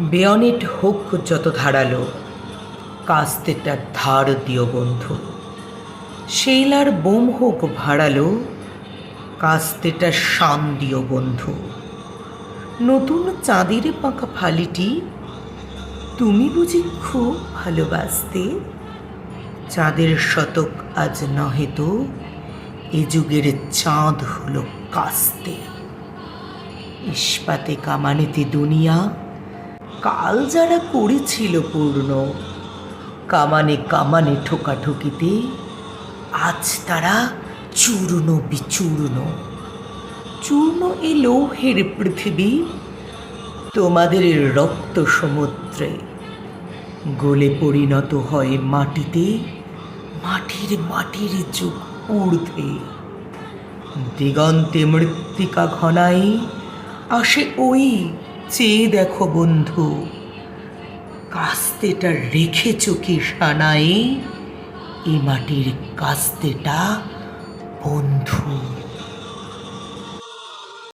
Bayonet হোক যত ধারালো কাস্তেটা ধার দিও বন্ধু। সেইলার বোম হোক ভাড়ালো কাস্তেটা শান দিও বন্ধু। নতুন চাঁদের পাকা ফালিটি, তুমি বুঝি খুব ভালোবাসতে? চাঁদের শতক আজ নহে তো, এ যুগের চাঁদ হলো কাস্তে। ইস্পাতে কামানেতে দুনিয়া কাল যারা করেছিল পূর্ণ, কামানে কামানে ঠোকাঠুকিতে, আজ তারা চূর্ণ বিচূর্ণ। চূর্ণ এ লৌহের পৃথিবী, তোমাদের রক্ত সমুদ্রে। গলে পরিণত হয় মাটিতে, মাটির মাটির যুগ ঊর্ধ্বে। দিগন্তে মৃত্তিকা ঘনাই আসে ওই চেয়ে দেখো বন্ধু। কাস্তেটা রেখেছ কি সানায়ে এ মাটির কাস্তেটা বন্ধু।